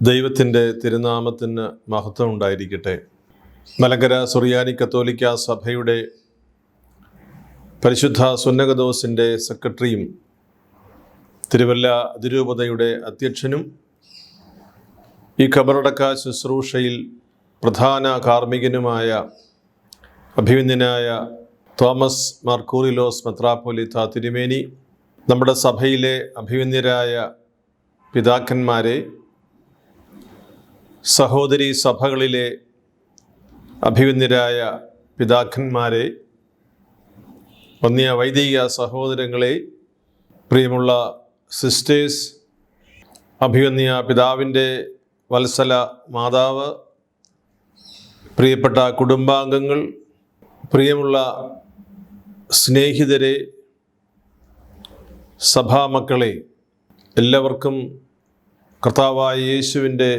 ദൈവത്തിന്റെ തിരുനാമത്തിന് മഹത്വം ഉണ്ടായിരിക്കട്ടെ. മലങ്കര സുറിയാനി കത്തോലിക്ക സഭയുടെ പരിശുദ്ധ സുന്നകദോസിന്റെ സെക്രട്ടറിയും തിരുവല്ല അതിരൂപതയുടെ അധ്യക്ഷനും ഈ ഖബറടക്ക ശുശ്രൂഷയിൽ പ്രധാന കാർമ്മികനുമായ അഭിമന്യനായ തോമസ് മാർക്കൂറിലോസ് മെത്രാപ്പൊലിത്ത തിരുമേനി നമ്മുടെ സഭയിലെ അഭിമന്യരായ പിതാക്കന്മാരെ സഹോദരി സഭകളിലെ അഭിവന്യരായ പിതാക്കന്മാരെ വന്നിയ വൈദിക സഹോദരങ്ങളെ പ്രിയമുള്ള സിസ്റ്റേഴ്സ് അഭിവന്യ പിതാവിന്റെ വത്സല മാതാവ് പ്രിയപ്പെട്ട കുടുംബാംഗങ്ങൾ പ്രിയമുള്ള സ്നേഹിതരെ സഭാമക്കളെ എല്ലാവർക്കും കർത്താവായ യേശുവിന്റെ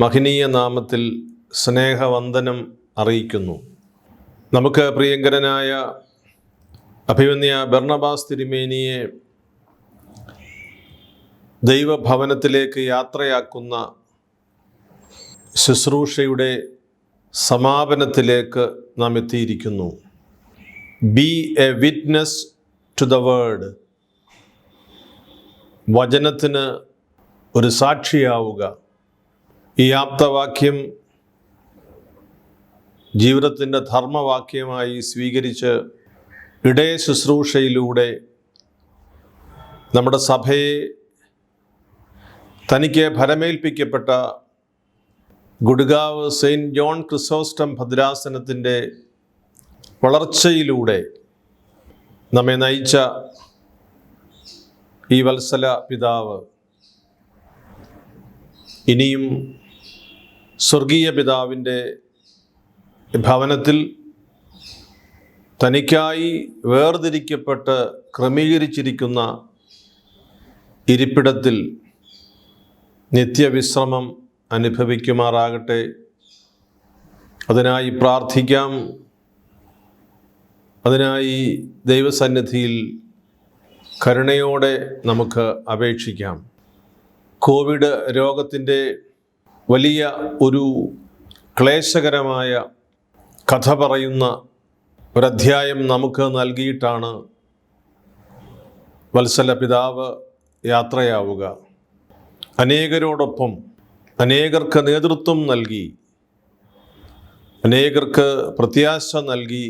മഹനീയ നാമത്തിൽ സ്നേഹവന്ദനം അറിയിക്കുന്നു. നമുക്ക് പ്രിയങ്കരനായ അഭിമന്യ ബർണബാസ് തിരുമേനിയെ ദൈവഭവനത്തിലേക്ക് യാത്രയാക്കുന്ന ശുശ്രൂഷയുടെ സമാപനത്തിലേക്ക് നാം എത്തിയിരിക്കുന്നു. Be a witness to the word വചനത്തിന് ഒരു സാക്ഷിയാവുക. ഈ ആപ്തവാക്യം ജീവിതത്തിന്റെ ധർമ്മവാക്യമായി സ്വീകരിച്ച് ഇടയ ശുശ്രൂഷയിലൂടെ നമ്മുടെ സഭയെ തനിക്ക് ഫലമേൽപ്പിക്കപ്പെട്ട ഗുഡ്ഗാവ് സെയിന്റ് ജോൺ ക്രിസോസ്റ്റം ഭദ്രാസനത്തിന്റെ വളർച്ചയിലൂടെ നമ്മെ നയിച്ച ഈ വത്സല പിതാവ്. ഇനിയും സ്വർഗീയ പിതാവിന്റെ ഭവനത്തിൽ തനിക്കായി വേർതിരിക്കപ്പെട്ട് ക്രമീകരിച്ചിരിക്കുന്ന ഇരിപ്പിടത്തിൽ നിത്യവിശ്രമം അനുഭവിക്കുമാറാകട്ടെ. അതിനായി പ്രാർത്ഥിക്കാം. അതിനായി ദൈവസന്നിധിയിൽ കരുണയോടെ നമുക്ക് അപേക്ഷിക്കാം. കോവിഡ് രോഗത്തിന്റെ വലിയ ഒരു ക്ലേശകരമായ കഥ പറയുന്ന ഒരധ്യായം നമുക്ക് നൽകിയിട്ടാണ് വത്സല പിതാവ് യാത്രയാവുക. അനേകരോടൊപ്പം അനേകർക്ക് നേതൃത്വം നൽകി അനേകർക്ക് പ്രത്യാശ നൽകി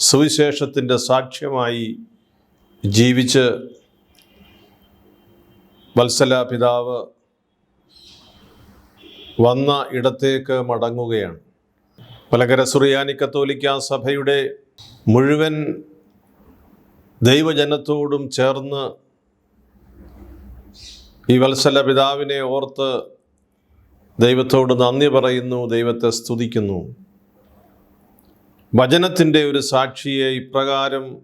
സുവിശേഷത്തിന്റെ സാക്ഷ്യമായി ജീവിച്ച് വത്സല പിതാവ് വന്ന ഇടത്തേക്ക് മടങ്ങുകയാണ്. പലകര സുറിയാനി കത്തോലിക്ക സഭയുടെ മുഴുവൻ ദൈവജനത്തോടും ചേർന്ന് ഈ വത്സല പിതാവിനെ ഓർത്ത് ദൈവത്തോട് നന്ദി പറയുന്നു ദൈവത്തെ സ്തുതിക്കുന്നു. വചനത്തിന്റെ ഒരു സാക്ഷിയെ ഇപ്രകാരം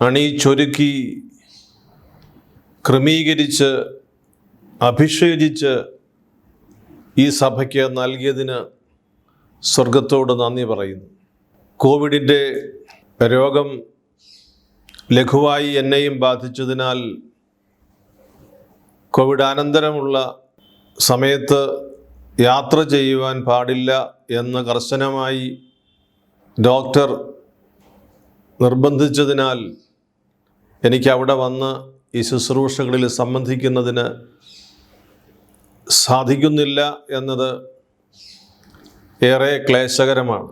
അണിയിച്ചൊരുക്കി ക്രമീകരിച്ച് അഭിഷേചിച്ച് ഈ സഭയ്ക്ക് നൽകിയതിന് സ്വർഗത്തോട് നന്ദി പറയുന്നു. കോവിഡിന്റെ രോഗം ലഘുവായി എന്നെയും ബാധിച്ചതിനാൽ കോവിഡ് അനന്തരമുള്ള സമയത്ത് യാത്ര ചെയ്യുവാൻ പാടില്ല എന്ന് കർശനമായി ഡോക്ടർ നിർബന്ധിച്ചതിനാൽ എനിക്ക് അവിടെ വന്ന് ഈ ശുശ്രൂഷകളിൽ സംബന്ധിക്കുന്നതിന് സാധിക്കുന്നില്ല എന്നത് ഏറെ ക്ലേശകരമാണ്.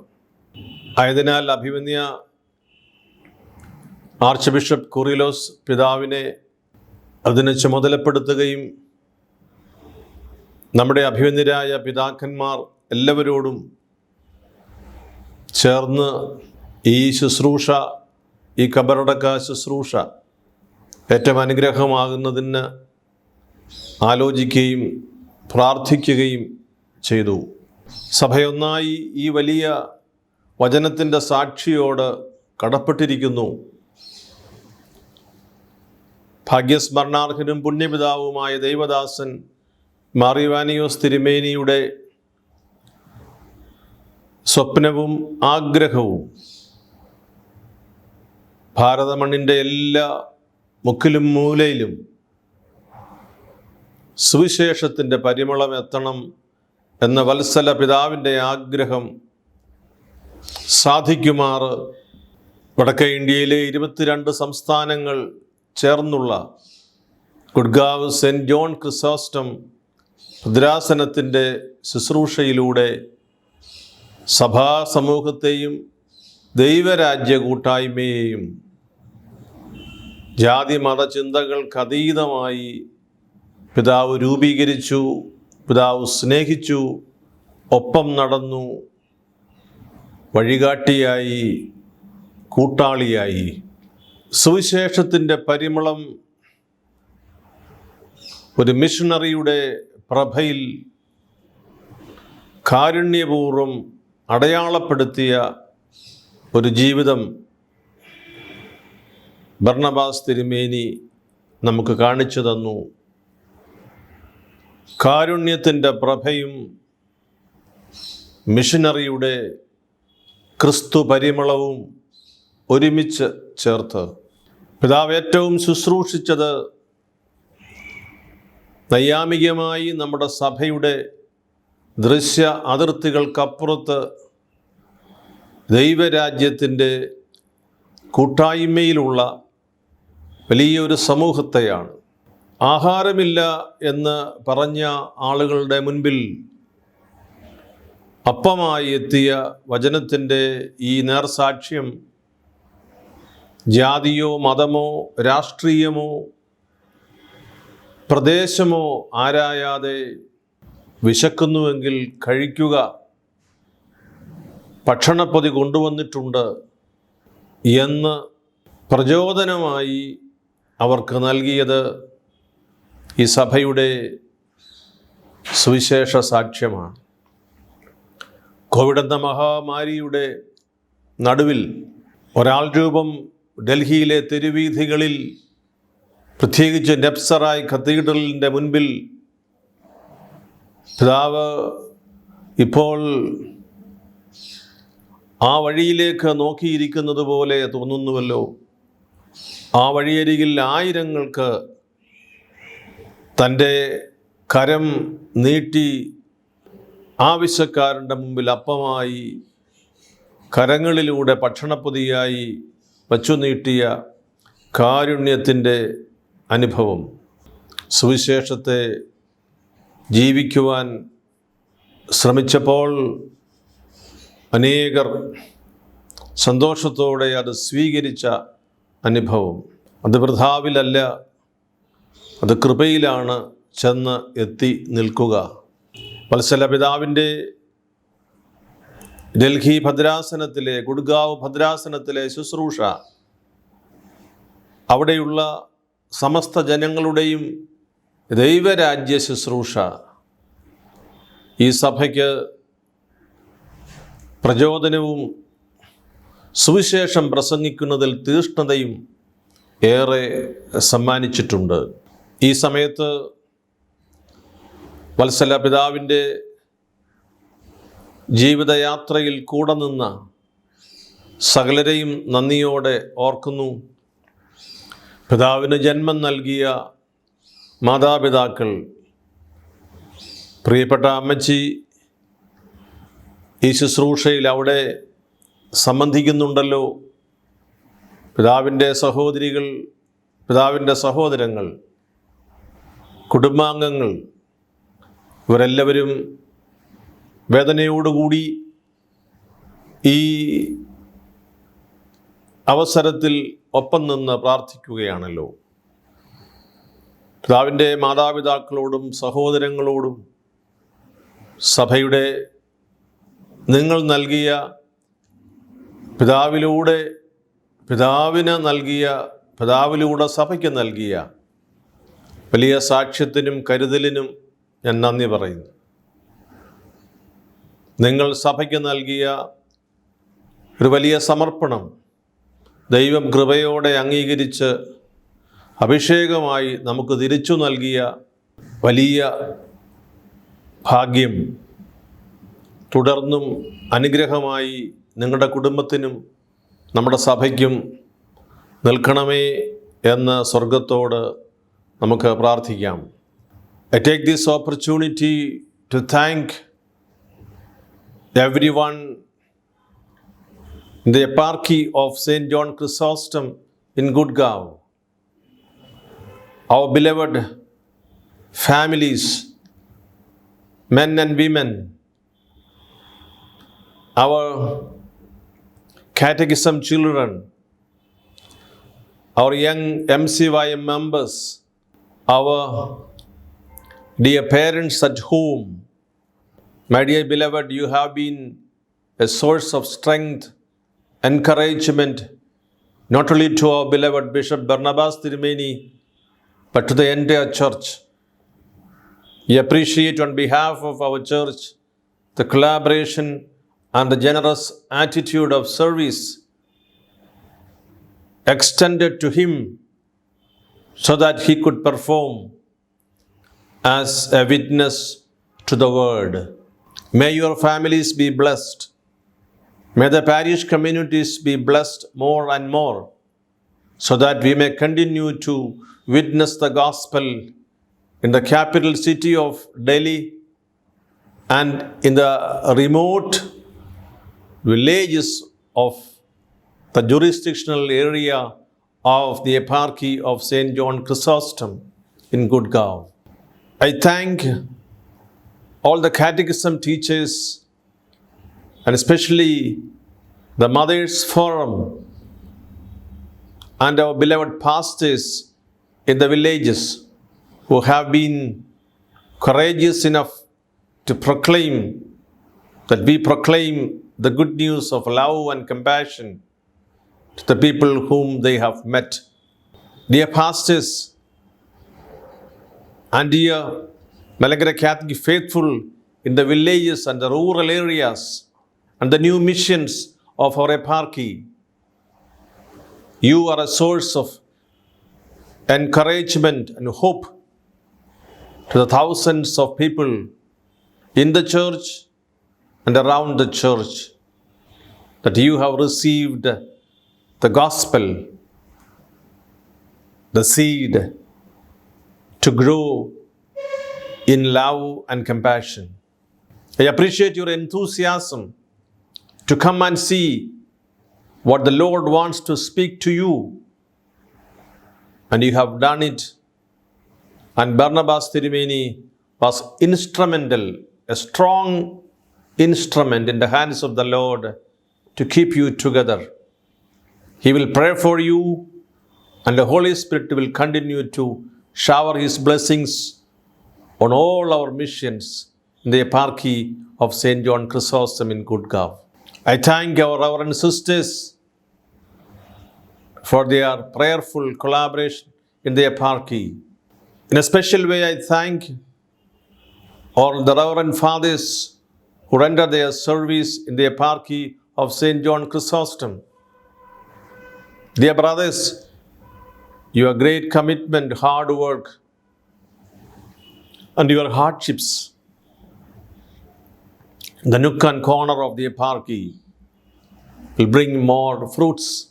ആയതിനാൽ അഭിമന്യ ആർച്ച് ബിഷപ്പ് കുറിലോസ് പിതാവിനെ അതിനെ ചുമതലപ്പെടുത്തുകയും നമ്മുടെ അഭിമന്യരായ പിതാക്കന്മാർ എല്ലാവരോടും ചേർന്ന് ഈ ശുശ്രൂഷ ഈ കബറടക്ക ശുശ്രൂഷ ഏറ്റവും അനുഗ്രഹമാകുന്നതിന് ആലോചിക്കുകയും പ്രാർത്ഥിക്കുകയും ചെയ്തു. സഭയൊന്നായി ഈ വലിയ വചനത്തിന്റെ സാക്ഷിയോട് കടപ്പെട്ടിരിക്കുന്നു. ഭാഗ്യസ്മരണാർഹനും പുണ്യപിതാവുമായ ദൈവദാസൻ മാറിവാനിയോസ് തിരുമേനിയുടെ സ്വപ്നവും ആഗ്രഹവും ഭാരതമണ്ണിന്റെ എല്ലാ മുക്കിലും മൂലയിലും സുവിശേഷത്തിന്റെ പരിമളം എത്തണം എന്ന വത്സല പിതാവിന്റെ ആഗ്രഹം സാധിക്കുമാർ. വടക്കേ ഇന്ത്യയിലെ ഇരുപത്തിരണ്ട് സംസ്ഥാനങ്ങൾ ചേർന്നുള്ള ഗുഡ്ഗാവ് സെന്റ് ജോൺ ക്രിസോസ്റ്റം ഭദ്രാസനത്തിന്റെ ശുശ്രൂഷയിലൂടെ സഭാ സമൂഹത്തെയും ദൈവരാജ്യ കൂട്ടായ്മയെയും ജാതി മത അതീതമായി പിതാവ് രൂപീകരിച്ചു പിതാവ് സ്നേഹിച്ചു ഒപ്പം നടന്നു വഴികാട്ടിയായി കൂട്ടാളിയായി. സുവിശേഷത്തിന്റെ പരിമളം ഒരു മിഷണറിയുടെ പ്രഭയിൽ കാരുണ്യപൂർവം അടയാളപ്പെടുത്തിയ ഒരു ജീവിതം ഭർണബാസ് തിരുമേനി നമുക്ക് കാണിച്ചു തന്നു. കാരുണ്യത്തിന്റെ പ്രഭയും മിഷനറിയുടെ ക്രിസ്തു പരിമളവും ഒരുമിച്ച് ചേർത്ത് പിതാവ് ഏറ്റവും ശുശ്രൂഷിച്ചത് നൈയാമികമായി നമ്മുടെ സഭയുടെ ദൃശ്യ അതിർത്തികൾക്കപ്പുറത്ത് ദൈവരാജ്യത്തിന്റെ കൂട്ടായ്മയിലുള്ള വലിയൊരു സമൂഹത്തെയാണ്. ആഹാരമില്ല എന്ന് പറഞ്ഞ ആളുകളുടെ മുൻപിൽ അപ്പമായി എത്തിയ വചനത്തിന്റെ ഈ നേർസാക്ഷ്യം ജാതിയോ മതമോ രാഷ്ട്രീയമോ പ്രദേശമോ ആരായാതെ വിശക്കുന്നുവെങ്കിൽ കഴിക്കുക. ഭക്ഷണപ്പൊതി കൊണ്ടുവന്നിട്ടുണ്ട് എന്ന് പ്രചോദനമായി അവർക്ക് നൽകിയത് ഈ സഭയുടെ സുവിശേഷ സാക്ഷ്യമാണ്. കോവിഡ് എന്ന മഹാമാരിയുടെ നടുവിൽ ഒരാൾ രൂപം ഡൽഹിയിലെ തെരുവീഥികളിൽ പ്രത്യേകിച്ച് നെപ്സറായ് കത്തീഡ്രലിന്റെ മുൻപിൽ പിതാവ് ഇപ്പോൾ ആ വഴിയിലേക്ക് നോക്കിയിരിക്കുന്നത് പോലെ തോന്നുന്നുവല്ലോ. ആ വഴിയരികിൽ ആയിരങ്ങൾക്ക് തന്റെ കരം നീട്ടി ആവശ്യക്കാരന്റെ മുമ്പിൽ അപ്പമായി കരങ്ങളിലൂടെ ഭക്ഷണപ്പൊതിയായി വച്ചു നീട്ടിയ കാരുണ്യത്തിന്റെ അനുഭവം സുവിശേഷത്തെ ജീവിക്കുവാൻ ശ്രമിച്ചപ്പോൾ അനേകർ സന്തോഷത്തോടെ അത് സ്വീകരിച്ച അനുഭവം. അത് വൃഥാവിലല്ല. അത് കൃപയിലാണ് ചെന്ന് എത്തി നിൽക്കുക. വത്സല പിതാവിന്റെ ഡൽഹി ഭദ്രാസനത്തിലെ ഗുഡ്ഗാവ് ഭദ്രാസനത്തിലെ ശുശ്രൂഷ. അവിടെയുള്ള സമസ്ത ജനങ്ങളുടെയും ദൈവരാജ്യ ശുശ്രൂഷ. ഈ സഭയ്ക്ക് പ്രചോദനവും സുവിശേഷം പ്രസംഗിക്കുന്നതിൽ തീഷ്ണതയും ഏറെ സമ്മാനിച്ചിട്ടുണ്ട്. ഈ സമയത്ത് വത്സല പിതാവിന്റെ ജീവിതയാത്രയിൽ കൂടെ നിന്ന സകലരെയും നന്ദിയോടെ ഓർക്കുന്നു. പിതാവിന് ജന്മം നൽകിയ മാതാപിതാക്കൾ പ്രിയപ്പെട്ട അമ്മച്ചി ഈ ശുശ്രൂഷയിൽ അവിടെ സംബന്ധിക്കുന്നുണ്ടല്ലോ. പിതാവിന്റെ സഹോദരികൾ പിതാവിന്റെ സഹോദരങ്ങൾ കുടുംബാംഗങ്ങൾ ഇവരെല്ലാവരും വേദനയോടുകൂടി ഈ അവസരത്തിൽ ഒപ്പം നിന്ന് പ്രാർത്ഥിക്കുകയാണല്ലോ. പിതാവിന്റെ മാതാപിതാക്കളോടും സഹോദരങ്ങളോടും സഭയുടെ നിങ്ങൾ നൽകിയ പിതാവിലൂടെ പിതാവിന് നൽകിയ പിതാവിലൂടെ സഭയ്ക്ക് നൽകിയ വലിയ സാക്ഷ്യത്തിനും കരുതലിനും ഞാൻ നന്ദി പറയുന്നു. നിങ്ങൾ സഭയ്ക്ക് നൽകിയ ഒരു വലിയ സമർപ്പണം ദൈവം കൃപയോടെ അംഗീകരിച്ച് അഭിഷേകമായി നമുക്ക് തിരിച്ചു നൽകിയ വലിയ ഭാഗ്യം തുടർന്നും അനുഗ്രഹമായി നിങ്ങളുടെ കുടുംബത്തിനും നമ്മുടെ സഭയ്ക്കും നിൽക്കണമേ എന്ന് സ്വർഗത്തോട് നമുക്ക് പ്രാർത്ഥിക്കാം I take this opportunity to thank everyone in the eparchy of St. John Chrysostom in Gudgaon, our beloved families, men and women, our catechism children, our young MCYM members, our dear parents at home. My dear beloved, you have been a source of strength, encouragement, not only to our beloved Bishop Barnabas Tirumeni, but to the entire church. We appreciate on behalf of our church the collaboration and the generous attitude of service extended to him so that he could perform as a witness to the word. May your families be blessed. May the parish communities be blessed more and more so that we may continue to witness the gospel in the capital city of Delhi and in the remote villages of the jurisdictional area of the eparchy of St. John Chrysostom in Gudgaon. I thank all the catechism teachers and especially the Mothers Forum and our beloved pastors in the villages who have been courageous enough to proclaim that we proclaim the good news of love and compassion to the people whom they have met. Dear pastors and dear Malankara Catholic faithful in the villages and the rural areas and the new missions of our eparchy, you are a source of encouragement and hope to the thousands of people in the church and around the church that you have received the gospel, the seed to grow in love and compassion. I appreciate your enthusiasm to come and see what the Lord wants to speak to you. And you have done it. And Barnabas Tirumeni was instrumental, a strong instrument in the hands of the Lord to keep you together. He will pray for you, and the Holy Spirit will continue to shower His blessings on all our missions in the eparchy of St. John Chrysostom in Gudgaon. I thank our Reverend sisters for their prayerful collaboration in the eparchy. In a special way, I thank all the Reverend Fathers who render their service in the eparchy of St. John Chrysostom. Dear brothers, your great commitment, hard work, and your hardships, the nook and corner of the eparchy will bring more fruits.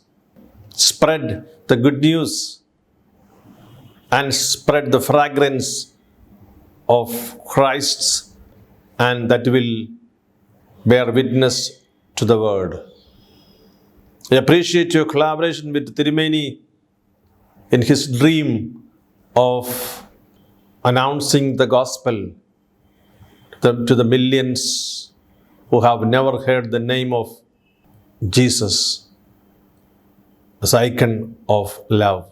Spread the good news and spread the fragrance of Christ's, and that will bear witness to the word. I appreciate your collaboration with Tirumeni in his dream of announcing the gospel to the, millions who have never heard the name of Jesus as icon of love.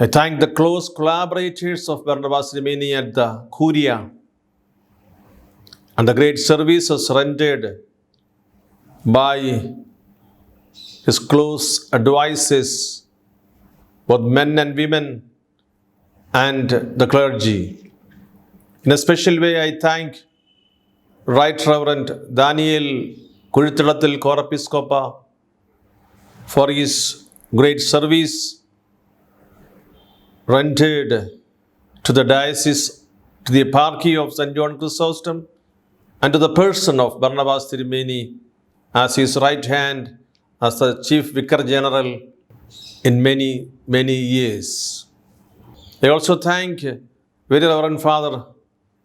I thank the close collaborators of Barnabas Rimini at the Curia and the great services rendered by his close advisors, both men and women, and the clergy. In a special way, I thank Right Reverend Daniel Kulitalatil Korapiskopa for his great service rendered to the diocese, to the eparchy of St. John Chrysostom, and to the person of Barnabas Tirumeni as his right hand as the chief vicar general in many, many years. I also thank very Reverend Father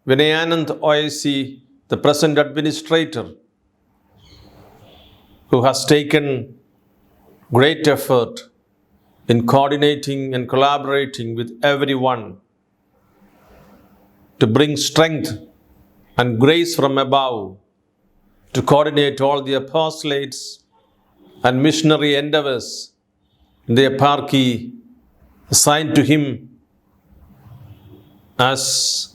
Vinayanand OIC, the present administrator, who has taken great effort in coordinating and collaborating with everyone to bring strength and grace from above to coordinate all the apostolates and missionary endeavors in the eparchy assigned to him as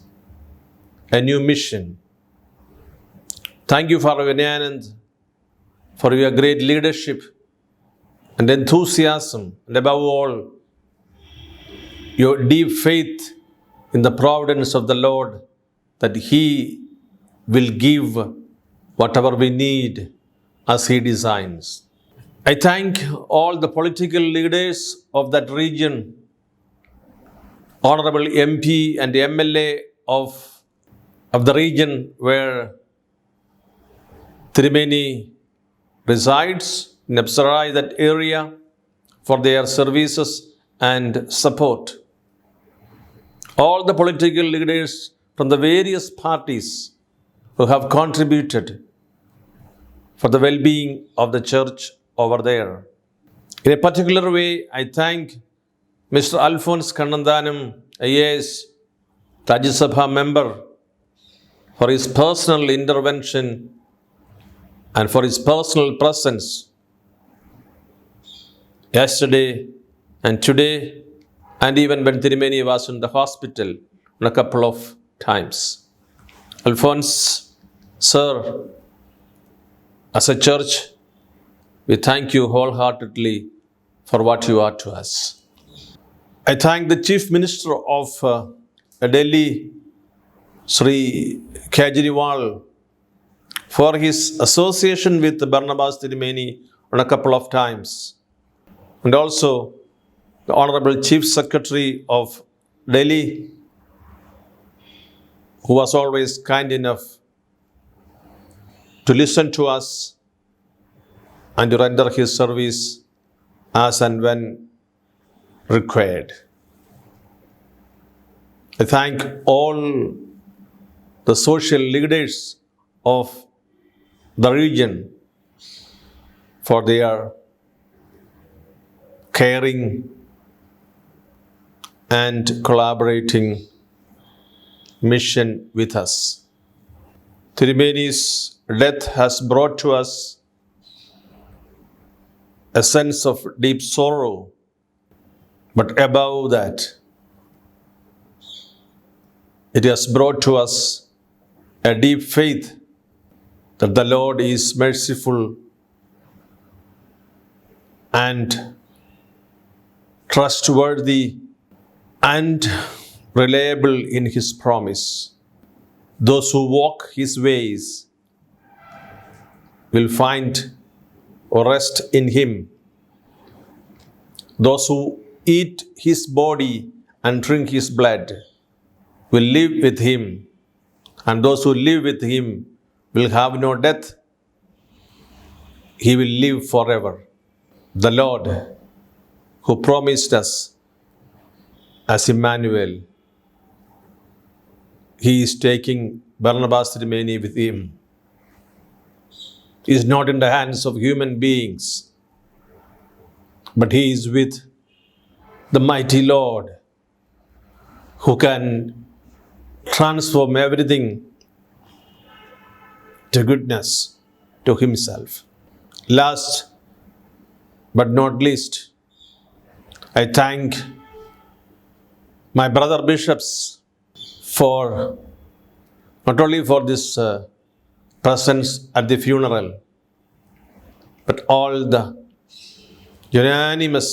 a new mission. Thank you, Father Vinyanand, for your great leadership and enthusiasm, and above all, your deep faith in the providence of the Lord that He will give whatever we need as He designs. I thank all the political leaders of that region, Honorable MP and MLA of, of the region where Trimeni resides, in that area, for their services and support. All the political leaders from the various parties who have contributed for the well being of the church over there. In a particular way, I thank Mr. Alphonse Kannandanam, IAS, Rajya Sabha member, for his personal intervention and for his personal presence yesterday and today, and even when Tirumeni was in the hospital a couple of times. Alphonse, sir, as a church, we thank you wholeheartedly for what you are to us. I thank the Chief Minister of uh, Delhi, Sri Kejriwal, for his association with Barnabas Tirumeni on a couple of times. And also the Honorable Chief Secretary of Delhi, who was always kind enough to listen to us and to render his service as and when required. I thank all the social leaders of the region for their caring and collaborating mission with us. Tirumeni's death has brought to us a sense of deep sorrow, but above that, it has brought to us a deep faith that the Lord is merciful and trustworthy and reliable in his promise. Those who walk his ways will find rest in him. Those who eat his body and drink his blood will live with him, and those who live with him will have no death. He will live forever. The Lord, who promised us as Emmanuel, he is taking Barnabas Tirumeni with him. Is not in the hands of human beings, but he is with the mighty Lord who can transform everything to goodness to himself. Last but not least, I thank my brother bishops for not only for this uh, presence at the funeral, but all the unanimous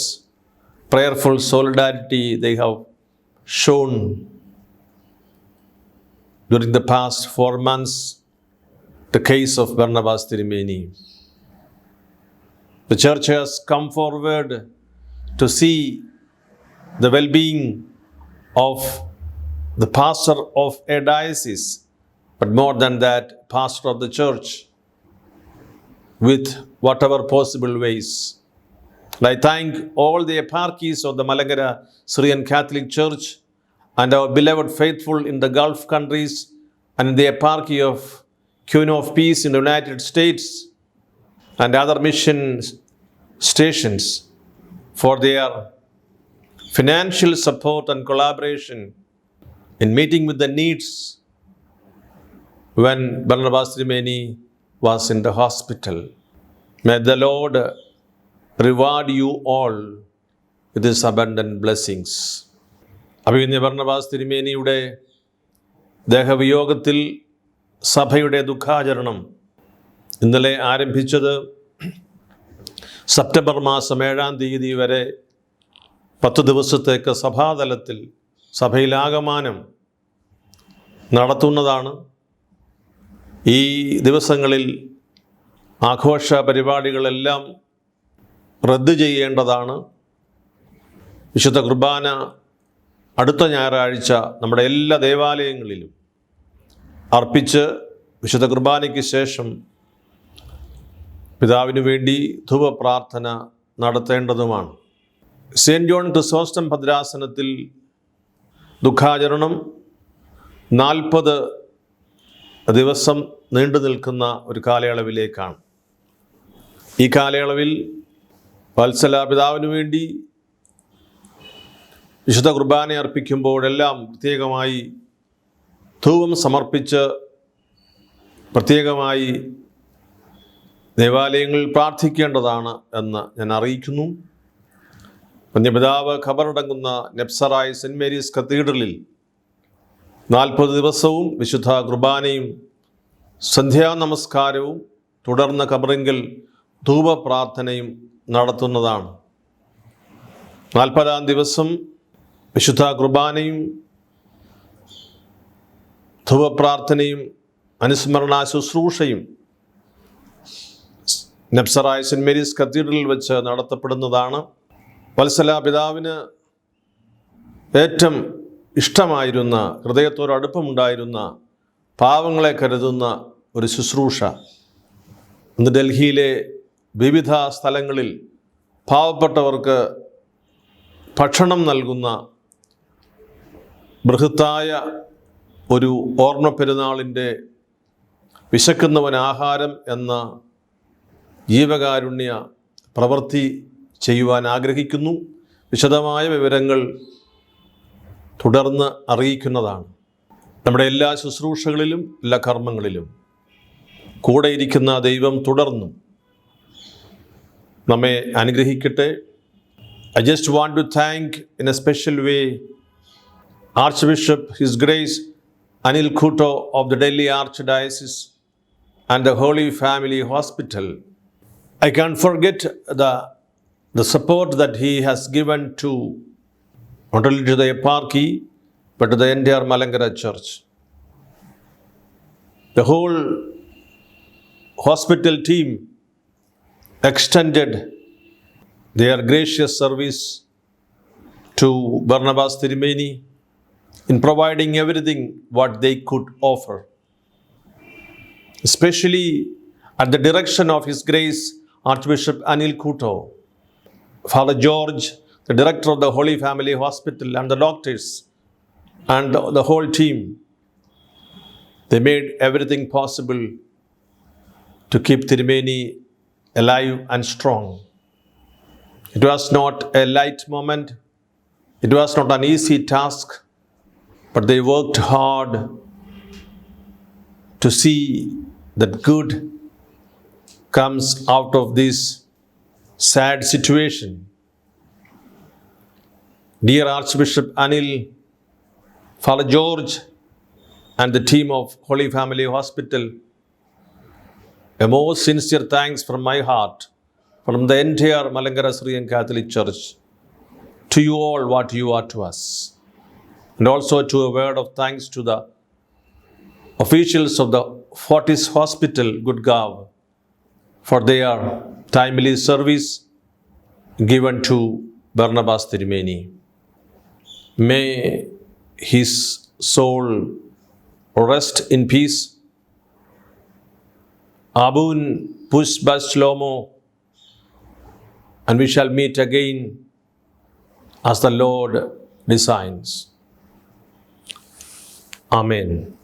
prayerful solidarity they have shown during the past four months, the case of Barnabas Tirumeni. The church has come forward to see the well being of the pastor of a diocese, but more than that, pastor of the church, with whatever possible ways. And I thank all the eparchies of the Malagara Syrian Catholic Church and our beloved faithful in the Gulf countries and the eparchy of Queen of Peace in the United States and other mission stations for their financial support and collaboration in meeting with the needs when Barnabas Trimeni was in the hospital. May the Lord reward you all with his abundant blessings. അഭിനയ ഭരണവാസ് തിരുമേനിയുടെ ദേഹവിയോഗത്തിൽ സഭയുടെ ദുഃഖാചരണം ഇന്നലെ ആരംഭിച്ചത് September മാസം ഏഴാം തീയതി വരെ പത്ത് ദിവസത്തേക്ക് സഭാതലത്തിൽ സഭയിലാകമാനം നടത്തുന്നതാണ് ഈ ദിവസങ്ങളിൽ ആഘോഷ പരിപാടികളെല്ലാം റദ്ദ് ചെയ്യേണ്ടതാണ്. വിശുദ്ധ കുർബാന അടുത്ത ഞായറാഴ്ച നമ്മുടെ എല്ലാ ദേവാലയങ്ങളിലും അർപ്പിച്ച് വിശുദ്ധ കുർബാനയ്ക്ക് ശേഷം പിതാവിനു വേണ്ടി ധുവപ്രാർത്ഥന നടത്തേണ്ടതുമാണ്. സെന്റ് ജോൺ ക്രിസോസ്റ്റം ഭദ്രാസനത്തിൽ ദുഃഖാചരണം നാൽപ്പത് ദിവസം നീണ്ടു നിൽക്കുന്ന ഒരു കാലയളവിലേക്കാണ്. ഈ കാലയളവിൽ വത്സല പിതാവിനു വേണ്ടി വിശുദ്ധ കുർബാന അർപ്പിക്കുമ്പോഴെല്ലാം പ്രത്യേകമായി ധൂപം സമർപ്പിച്ച് പ്രത്യേകമായി ദേവാലയങ്ങളിൽ പ്രാർത്ഥിക്കേണ്ടതാണ് എന്ന് ഞാൻ അറിയിക്കുന്നു. പുണ്യപിതാവ് ഖബറടങ്ങുന്ന നെപ്സറായി സെന്റ് മേരീസ് കത്തീഡ്രലിൽ നാൽപ്പത് ദിവസവും വിശുദ്ധ കുർബാനയും സന്ധ്യാനമസ്കാരവും തുടർന്ന് കബറിങ്കിൽ ധൂപപ്രാർത്ഥനയും നടത്തുന്നതാണ്. നാൽപ്പതാം ദിവസം വിശുദ്ധ കുർബാനയും ധൂപപ്രാർത്ഥനയും അനുസ്മരണ ശുശ്രൂഷയും നബ്സറായ സെന്റ് മേരീസ് കത്തീഡ്രലിൽ വെച്ച് നടത്തപ്പെടുന്നതാണ്. വത്സല പിതാവിന് ഏറ്റവും ഇഷ്ടമായിരുന്ന ഹൃദയത്തോട് അടുപ്പമുണ്ടായിരുന്ന പാവങ്ങളെ കരുതുന്ന ഒരു ശുശ്രൂഷ. ഇന്ന് ഡൽഹിയിലെ വിവിധ സ്ഥലങ്ങളിൽ പാവപ്പെട്ടവർക്ക് ഭക്ഷണം നൽകുന്ന ബൃഹത്തായ ഒരു ഓർമ്മ പെരുന്നാളിന്റെ വിശക്കുന്നവൻ ആഹാരം എന്ന ജീവകാരുണ്യ പ്രവൃത്തി ചെയ്യുവാൻ ആഗ്രഹിക്കുന്നു. വിശദമായ വിവരങ്ങൾ തുടർന്ന് അറിയിക്കുന്നതാണ്. നമ്മുടെ എല്ലാ ശുശ്രൂഷകളിലും എല്ലാ കർമ്മങ്ങളിലും കൂടെയിരിക്കുന്ന ദൈവം തുടർന്നും നമ്മെ അനുഗ്രഹിക്കട്ടെ. I just want to thank in a special way archbishop his grace Anil Couto of the Delhi archdiocese and the holy family hospital I can't forget the support that he has given to only to the eparchy but to the entire Malangara Church. The whole hospital team extended their gracious service to Barnabas Tirimeni in providing everything what they could offer. Especially at the direction of His Grace Archbishop Anil Kuto, Father George, the director of the Holy Family Hospital, and the doctors, and the whole team. They made everything possible to keep Tirimeni alive and strong. It was not a light moment. It was not an easy task, but they worked hard to see that good comes out of this sad situation. Dear Archbishop Anil, Father George, and the team of Holy Family Hospital, a most sincere thanks from my heart from the entire Malangara Syrian Catholic Church to you all what you are to us. And also to a word of thanks to the officials of the Fortis Hospital, Gudgaon, for their timely service given to Barnabas Tirimeni. May his soul rest in peace. Abun Pushba Shlomo and we shall meet again as the Lord designs. Amen.